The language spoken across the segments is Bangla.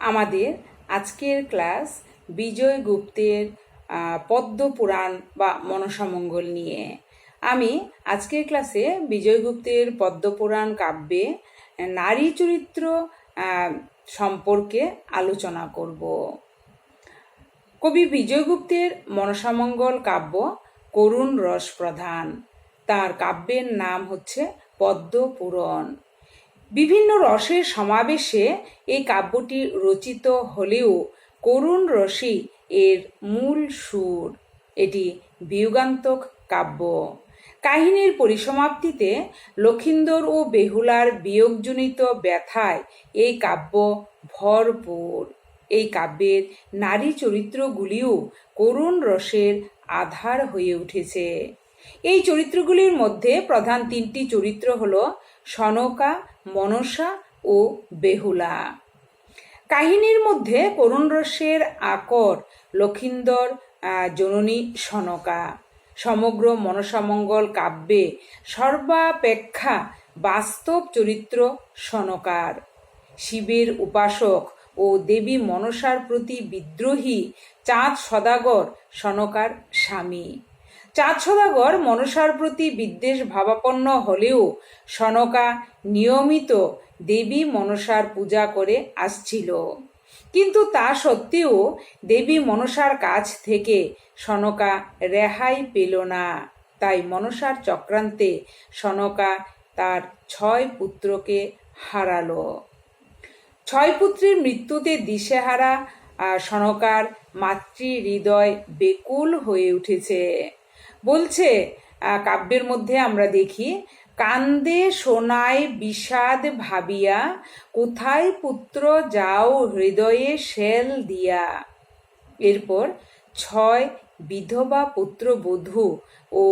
আমাদের আজকের ক্লাস বিজয় গুপ্তের আহ, পদ্মপুরাণ বা মনসামঙ্গল নিয়ে। আমি আজকের ক্লাসে বিজয় গুপ্তের পদ্মপুরাণ কাব্যে নারী চরিত্র সম্পর্কে আলোচনা করব। কবি বিজয়গুপ্তের মনসামঙ্গল কাব্য করুণ রস প্রধান। তার কাব্যের নাম হচ্ছে পদ্মপুরণ বিভিন্ন রসের সমাবেশে এই কাব্যটি রচিত হলেও করুণ রসই এর মূল সুর। এটি বিয়োগান্তক কাব্য। কাহিনীর পরিসমাপ্তিতে লক্ষিন্দর ও বেহুলার বিয়োগজনিত ব্যথায় এই কাব্য ভরপুর। এই কাব্যের নারী চরিত্রগুলিও করুণ রসের আধার হয়ে উঠেছে। এই চরিত্রগুলির মধ্যে প্রধান তিনটি চরিত্র হল সনকা মনসা ও বেহুলা। কাহিনীর মধ্যে করুণ রসের আকর লক্ষিন্দর জননী সনকা। সমগ্র মনসামঙ্গল কাব্যে সর্বাপেক্ষা বাস্তব চরিত্র সনকার। শিবের উপাসক ও দেবী মনসার প্রতি বিদ্রোহী চাঁদ সদাগর সনকার স্বামী। চাঁদ মনসার প্রতি বিদ্বেষ ভাবাপন্ন হলেও সনকা নিয়মিত দেবী মনসার পূজা করে আসছিল। কিন্তু তা সত্ত্বেও দেবী মনসার কাছ থেকে সনকা রেহাই পেল না। তাই মনসার চক্রান্তে সনকা তার ছয় পুত্রকে হারালো। ছয় পুত্রের মৃত্যুতে দিশেহারা সনকার মাতৃ হৃদয় বেকুল হয়ে উঠেছে। বলছে কাব্যের মধ্যে আমরা দেখি, কান্দে সোনায় বিষাদ ভাবিয়া, কোথায় পুত্র যাও হৃদয়ে শেল দিয়া। এরপর, ছয়, বিধবা পুত্রবধূ ও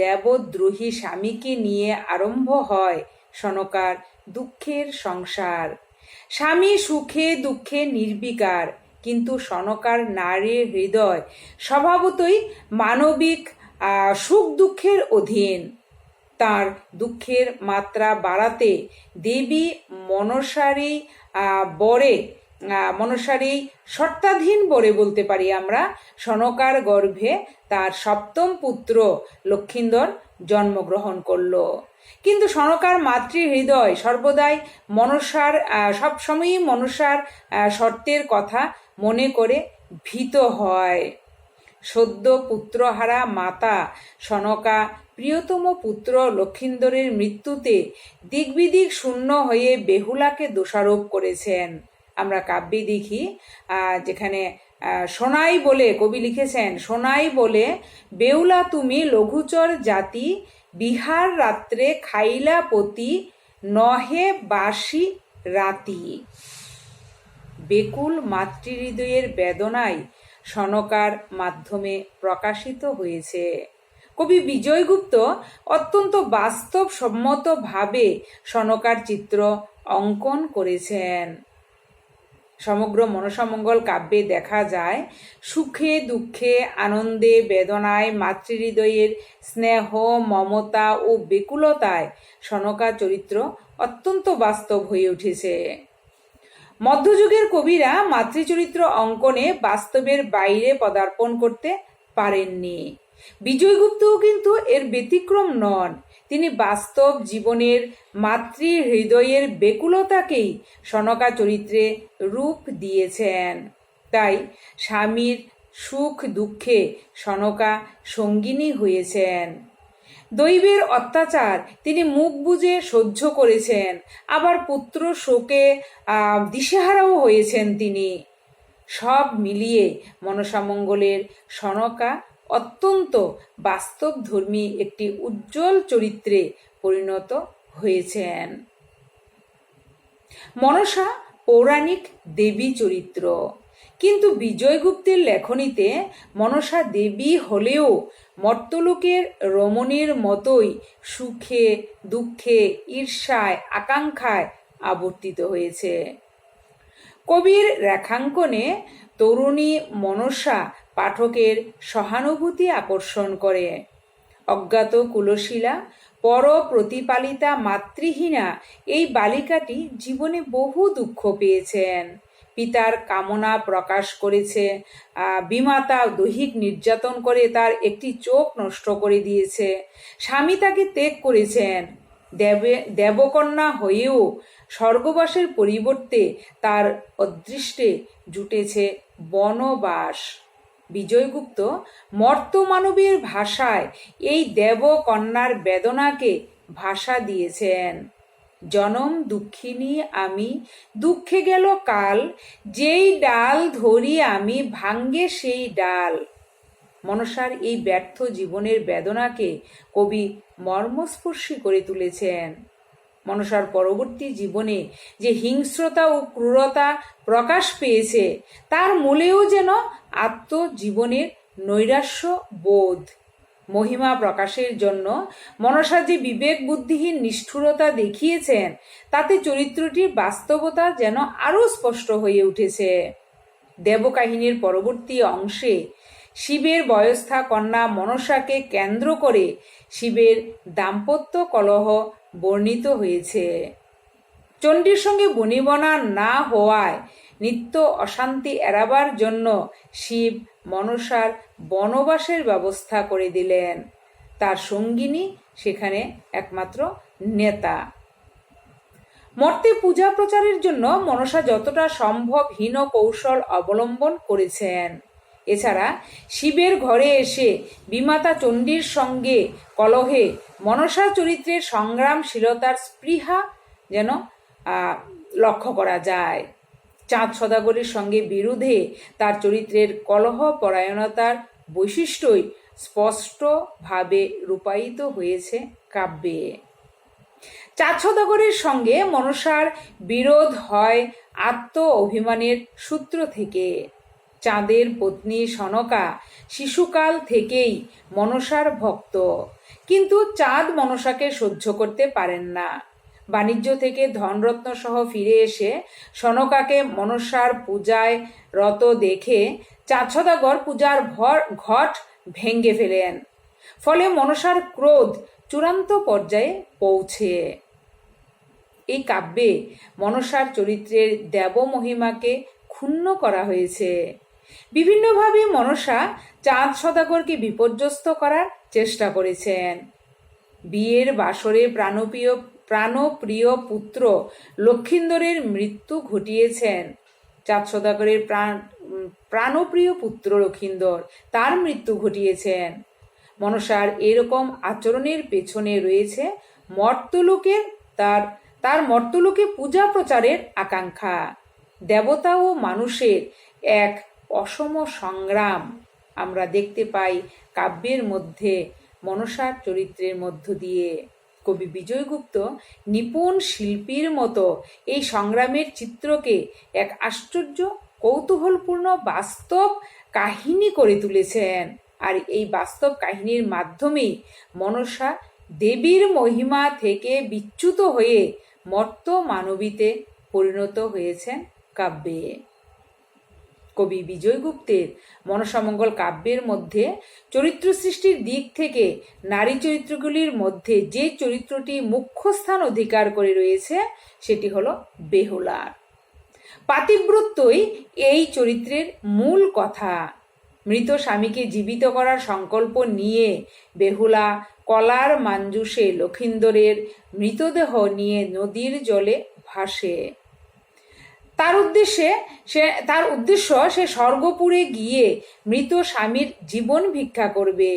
দেবদ্রোহী স্বামীকে নিয়ে আরম্ভ হয় সনকার দুঃখের সংসার। স্বামী সুখে দুঃখে নির্বিকার, কিন্তু সনকার নারীর হৃদয় স্বভাবতই মানবিক সুখ দুঃখের অধীন। তার দুঃখের মাত্রা বাড়াতে দেবী মনসারী বরে মনসারী শর্তাধীন বরে বলতে পারি আমরা, সনকার গর্ভে তার সপ্তম পুত্র লক্ষিন্দর জন্মগ্রহণ করল। কিন্তু সনকার মাতৃ হৃদয় সর্বদাই মনসার সবসময়ই মনসার শর্তের কথা মনে করে ভীত হয়। সদ্য পুত্রহারা মাতা সনকা, প্রিয়তম পুত্র লক্ষিন্দরের মৃত্যুতে দিকবিদিক শূন্য হয়ে বেহুলাকে দোষারোপ করেছেন। আমরা কাব্যে দেখি যেখানে সোনাই বলে, কবি লিখেছেন, সোনাই বলে বেউলা তুমি লঘুচর জাতি, বিহার রাত্রে খাইলা পতি, নহে বাসি রাতি। বেকুল মাতৃহৃদয়ের বেদনায় সনকার মাধ্যমে প্রকাশিত হয়েছে। কবি বিজয়গুপ্ত অত্যন্ত বাস্তবসম্মতভাবে সনকার চিত্র অঙ্কন করেছেন। সমগ্র মনসামঙ্গল কাব্যে দেখা যায়, সুখে, দুঃখে, আনন্দে, বেদনায়, মাতৃহৃদয়ের স্নেহ, মমতা ও বেকুলতায় সনকা চরিত্র অত্যন্ত বাস্তব হয়ে উঠেছে। মধ্যযুগের কবিরা মাতৃচরিত্র অঙ্কনে বাস্তবের বাইরে পদার্পণ করতে পারেননি। বিজয়গুপ্তও কিন্তু এর ব্যতিক্রম নন। তিনি বাস্তব জীবনের মাতৃ হৃদয়ের বেকুলতাকেই সনকা চরিত্রে রূপ দিয়েছেন। তাই স্বামীর সুখ দুঃখে সনকা সঙ্গিনী হয়েছেন। দৈবের অত্যাচার তিনি মুখ বুজে সহ্য করেছেন। আবার পুত্র শোকে দিশেহারাও হয়েছেন তিনি। সব মিলিয়ে মনসামঙ্গলের সনকা অত্যন্ত বাস্তবধর্মী একটি উজ্জ্বল চরিত্রে পরিণত হয়েছেন। মনসা পৌরাণিক দেবী চরিত্র। কিন্তু বিজয়গুপ্তের লেখনীতে মনসা দেবী হলেও মর্তলোকের রমণীর মতোই সুখে, দুঃখে, ঈর্ষায়, আকাঙ্ক্ষায় আবর্তিত হয়েছে। কবির রেখাঙ্কনে তরুণী মনসা পাঠকের সহানুভূতি আকর্ষণ করে। অজ্ঞাত কুলশীলা পর প্রতিপালিতা মাতৃহীনা এই বালিকাটি জীবনে বহু দুঃখ পেয়েছেন। পিতার কামনা প্রকাশ করেছে। বিমাতা দৈহিক নির্যাতন করে তার একটি চোখ নষ্ট করে দিয়েছে। স্বামী তাকে ত্যাগ করেছেন। দেবে, দেবকন্যা হয়েও স্বর্গবাসের পরিবর্তে তার অদৃষ্টে জুটেছে বনবাস। বিজয়গুপ্ত মর্তমানবীর ভাষায় এই দেবকন্যার বেদনাকে ভাষা দিয়েছেন। জনম দুঃখিনী আমি, দুঃখে গেল কাল, যেই ডাল ধরি আমি, ভাঙ্গে সেই ডাল। মনসার এই ব্যর্থ জীবনের বেদনাকে কবি মর্মস্পর্শী করে তুলেছেন। মনসার পরবর্তী জীবনে যে হিংস্রতা ও ক্রূরতা প্রকাশ পেয়েছে, তার মূলেও যেন আত্মজীবনের নৈরাশ্য বোধ। মহিমা প্রকাশের জন্য মনসা যে বিবেক বুদ্ধিহীন নিষ্ঠুরতা দেখিয়েছেন। তাতে চরিত্রটির বাস্তবতা যেন আরও স্পষ্ট হয়ে উঠেছে। দেবকাহিনীর পরবর্তী অংশে শিবের বয়স্থা কন্যা মনসাকে কেন্দ্র করে শিবের দাম্পত্য কলহ বর্ণিত হয়েছে। চণ্ডীর সঙ্গে বনিবনা না হওয়ায় নিত্য অশান্তি এড়াবার জন্য শিব মনসার বনবাসের ব্যবস্থা করে দিলেন। তার সঙ্গিনী সেখানে একমাত্র নেতা। মর্তে পূজা প্রচারের জন্য মনসা যতটা সম্ভব হীন কৌশল অবলম্বন করেছেন। এছাড়া শিবের ঘরে এসে বিমাতা চণ্ডীর সঙ্গে কলহে মনসা চরিত্রের সংগ্রামশীলতার স্পৃহা যেন লক্ষ্য করা যায়। চাঁদ সদাগরের সঙ্গে বিরুদ্ধে তার চরিত্রের কলহ পরায়ণতার বৈশিষ্ট্যই স্পষ্টভাবে রূপায়িত হয়েছে কাব্যে। চাঁদ সদাগরের সঙ্গে মনসার বিরোধ হয় আত্ম অভিমানের সূত্র থেকে। চাঁদের পত্নী সনকা শিশুকাল থেকেই মনসার ভক্ত, কিন্তু চাঁদ মনসাকে সহ্য করতে পারেন না। বাণিজ্য থেকে ধনরত্ন সহ ফিরে এসে সনকাকে মনসার পূজায় রত দেখে চাঁদ সদাগর পূজার ভর ঘট ভেঙ্গে ফেলেন। ফলে মনসার ক্রোধ চূড়ান্ত পর্যায়ে পৌঁছে। এই কাব্যে মনসার চরিত্রের দেব মহিমাকে ক্ষুণ্ণ করা হয়েছে। বিভিন্নভাবে মনসা চাঁদ সদাগরকে বিপর্যস্ত করার চেষ্টা করেছেন। বিয়ের বাসরে প্রাণপ্রিয় প্রাণপ্রিয় পুত্র লক্ষিন্দরের মৃত্যু ঘটিয়েছেন। চাঁদ সদাগরের প্রাণ প্রাণপ্রিয় পুত্র লক্ষিন্দর, তার মৃত্যু ঘটিয়েছেন। মনসার এরকম আচরণের পেছনে রয়েছে মর্তলোকের, তার তার মর্তলোকে পূজা প্রচারের আকাঙ্ক্ষা। দেবতা ও মানুষের এক অসম সংগ্রাম আমরা দেখতে পাই কাব্যের মধ্যে, মনসার চরিত্রের মধ্য দিয়ে। কবি বিজয়গুপ্ত নিপুণ শিল্পীর মতো এই সংগ্রামের চিত্রকে এক আশ্চর্য, কৌতূহলপূর্ণ বাস্তব কাহিনী করে তুলেছেন। আর এই বাস্তব কাহিনীর মাধ্যমেই মনসা দেবীর মহিমা থেকে বিচ্যুত হয়ে মর্ত মানবীতে পরিণত হয়েছেন কাব্যে। কবি বিজয়গুপ্তের মনসমঙ্গল কাব্যের মধ্যে চরিত্র সৃষ্টির দিক থেকে নারী চরিত্রগুলির মধ্যে যে চরিত্রটি মুখ্য স্থান অধিকার করে রয়েছে, সেটি হলো বেহুলা পাতিব্রত্যই এই চরিত্রের মূল কথা। মৃত স্বামীকে জীবিত করার সংকল্প নিয়ে বেহুলা কলার মাঞ্জুসে লক্ষিন্দরের মৃতদেহ নিয়ে নদীর জলে ভাসে। তার উদ্দেশ্যে সে, তার উদ্দেশ্য সে স্বর্গপুরে গিয়ে মৃত স্বামীর জীবন ভিক্ষা করবে।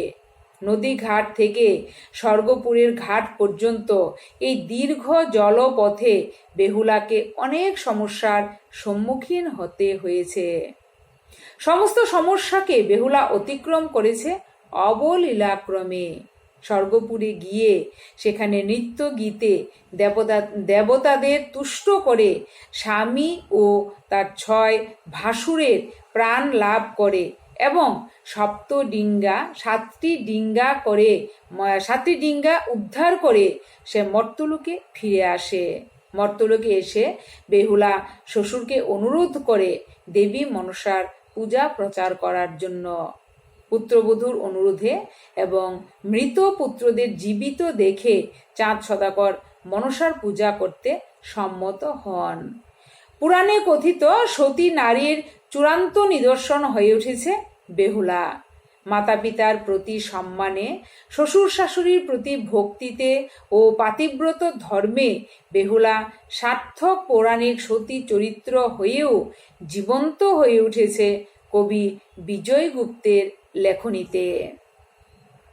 নদী ঘাট থেকে স্বর্গপুরের ঘাট পর্যন্ত এই দীর্ঘ জলপথে বেহুলাকে অনেক সমস্যার সম্মুখীন হতে হয়েছে। সমস্ত সমস্যাকে বেহুলা অতিক্রম করেছে অবলীলাক্রমে। স্বর্গপুরে গিয়ে সেখানে নৃত্য গীতে দেবতা দেবতাদের তুষ্ট করে স্বামী ও তার ছয় ভাসুরের প্রাণ লাভ করে এবং সপ্ত ডিঙ্গা, সাতটি ডিঙ্গা করে সাতটি ডিঙ্গা উদ্ধার করে সে মর্তলোকে ফিরে আসে। মর্তলোকে এসে বেহুলা শ্বশুরকে অনুরোধ করে দেবী মনসার পূজা প্রচার করার জন্য। পুত্রবধূর অনুরোধে এবং মৃত পুত্রদের জীবিত দেখে চাঁদ সদাকর মনসার পূজা করতে সম্মত হন। পুরাণে কথিত সতী নারীর চূড়ান্ত নিদর্শন হয়ে উঠেছে বেহুলা। মাতা পিতার প্রতি সম্মানে শ্বশুর শাশুড়ির প্রতি ভক্তিতে ও পাতিব্রত ধর্মে বেহুলা সার্থক পৌরাণিক সতী চরিত্র হয়েও জীবন্ত হয়ে উঠেছে কবি বিজয় গুপ্তের লেখনীতে